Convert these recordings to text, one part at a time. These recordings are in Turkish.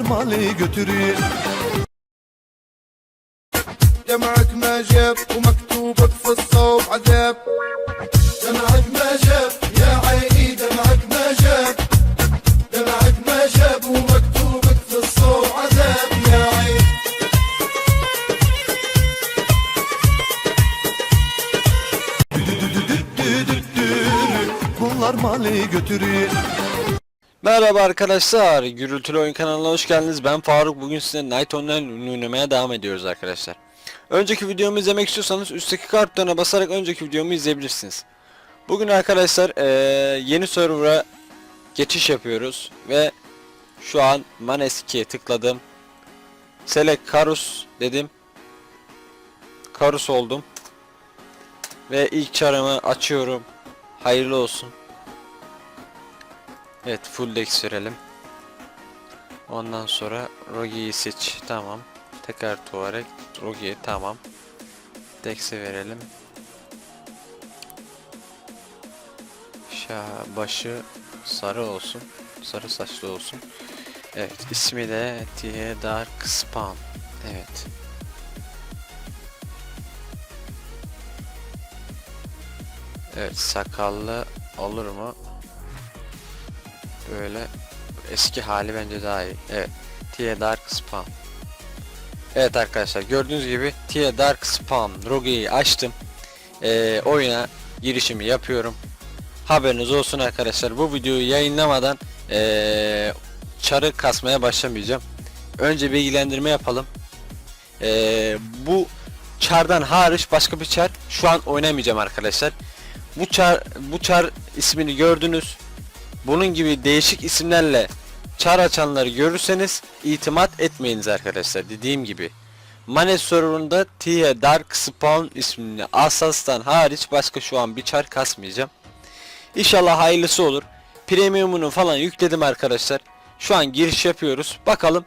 Bunlar mali götürüyor دمعك ما جاب ومكتوبك في الصوب عذاب دمعك ما جاب يا عيني دمعك ما جاب دمعك ما جاب ومكتوبك في الصوب عذاب يا عيني Bunlar mali götürüyor Merhaba arkadaşlar, Gürültülü Oyun kanalına hoş geldiniz. Ben Faruk. Bugün size Night Online oynamaya devam ediyoruz arkadaşlar. Önceki videomu izlemek istiyorsanız üstteki kart butonuna basarak önceki videomu izleyebilirsiniz. Bugün arkadaşlar eee, yeni server'a geçiş yapıyoruz ve şu an Manes 2'ye tıkladım. Select Karus dedim. Karus oldum. Ve ilk çarımı açıyorum. Hayırlı olsun. Evet full dex verelim. Ondan sonra Rogi'yi seç. Tamam. Tekrar Tuareg. Rogi tamam. Dex'e verelim. Şah başı sarı olsun. Sarı saçlı olsun. Evet ismi de T Dark Spawn. Evet. Evet sakallı olur mu? Böyle eski hali bence daha iyi. Evet. Tia Dark Spawn. Evet arkadaşlar gördüğünüz gibi Tia Dark Spawn Rogue'yi açtım. Ee, oyuna girişimi yapıyorum. Haberiniz olsun arkadaşlar. Bu videoyu yayınlamadan ee, çarı kasmaya başlamayacağım. Önce bilgilendirme yapalım. Ee, bu çardan hariç başka bir çar şu an oynamayacağım arkadaşlar. Bu çar bu çar ismini gördünüz bunun gibi değişik isimlerle çar açanları görürseniz itimat etmeyiniz arkadaşlar dediğim gibi. Manes serverında Tia Dark Spawn ismini Asas'tan hariç başka şu an bir çar kasmayacağım. İnşallah hayırlısı olur. Premium'unu falan yükledim arkadaşlar. Şu an giriş yapıyoruz. Bakalım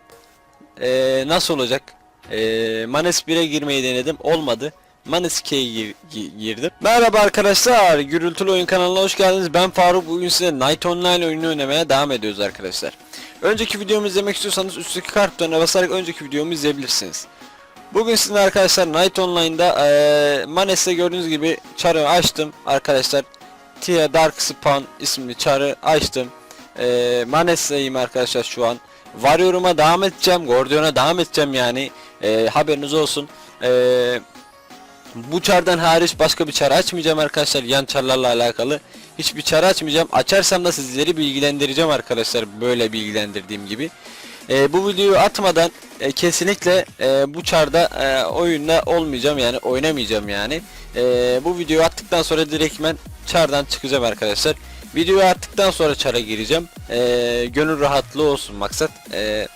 eee, nasıl olacak. Eee Manes 1'e girmeyi denedim. Olmadı. Manes 2'ye gir- gi- girdim. Merhaba arkadaşlar. Gürültülü Oyun kanalına hoş geldiniz. Ben Faruk. Bugün size Night Online oyunu oynamaya devam ediyoruz arkadaşlar. Önceki videomu izlemek istiyorsanız üstteki kart basarak önceki videomu izleyebilirsiniz. Bugün sizinle arkadaşlar Night Online'da eee Manes'te gördüğünüz gibi çarı açtım arkadaşlar. Tia Dark Spawn isimli çarı açtım. Eee Manes'teyim arkadaşlar şu an. Warrior'uma devam edeceğim. Gordion'a devam edeceğim yani. Eee, haberiniz olsun. Eee bu çardan hariç başka bir çar açmayacağım arkadaşlar yan çarlarla alakalı. Hiçbir çar açmayacağım. Açarsam da sizleri bilgilendireceğim arkadaşlar böyle bilgilendirdiğim gibi. Ee, bu videoyu atmadan e, kesinlikle e, bu çarda e, oyunda olmayacağım yani oynamayacağım yani. E, bu videoyu attıktan sonra direktmen çardan çıkacağım arkadaşlar. Videoyu attıktan sonra çara gireceğim. E, gönül rahatlığı olsun maksat. E,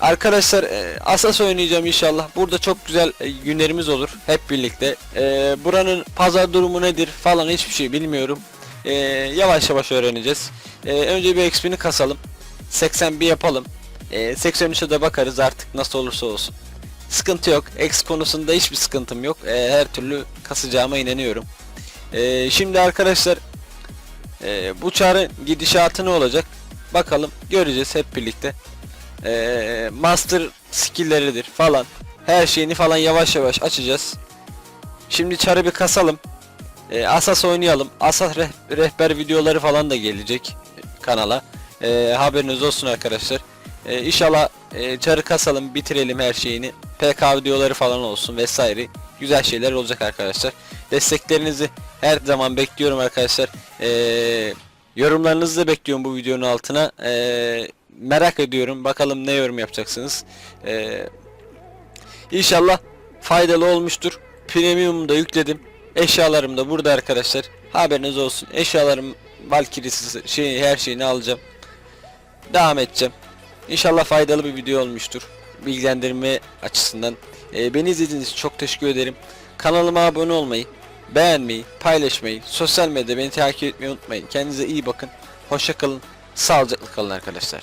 Arkadaşlar e, Asas oynayacağım inşallah. Burada çok güzel e, günlerimiz olur hep birlikte. E, buranın pazar durumu nedir falan hiçbir şey bilmiyorum. Yavaş yavaş öğreneceğiz. Önce bir XP'ni kasalım. 81 yapalım. E, 83'e de bakarız artık nasıl olursa olsun. Sıkıntı yok. X konusunda hiçbir sıkıntım yok. Her türlü kasacağıma inanıyorum. Şimdi arkadaşlar bu çağrı gidişatı ne olacak? Bakalım göreceğiz hep birlikte eee, master skill'leridir falan. Her şeyini falan yavaş yavaş açacağız. Şimdi çarı bir kasalım. Eee, Asas oynayalım. Asas reh- rehber videoları falan da gelecek kanala. Eee, haberiniz olsun arkadaşlar. Eee inşallah eee, çarı kasalım, bitirelim her şeyini. PK videoları falan olsun vesaire. Güzel şeyler olacak arkadaşlar. Desteklerinizi her zaman bekliyorum arkadaşlar. Eee yorumlarınızı da bekliyorum bu videonun altına. Eee merak ediyorum. Bakalım ne yorum yapacaksınız. Ee, inşallah faydalı olmuştur. Premium'u da yükledim. Eşyalarım da burada arkadaşlar. Haberiniz olsun. Eşyalarım Valkyrie'si şey her şeyini alacağım. Devam edeceğim. İnşallah faydalı bir video olmuştur. Bilgilendirme açısından. Ee, beni izlediğiniz için çok teşekkür ederim. Kanalıma abone olmayı, beğenmeyi, paylaşmayı, sosyal medyada beni takip etmeyi unutmayın. Kendinize iyi bakın. Hoşça kalın. Sağlıcakla kalın arkadaşlar.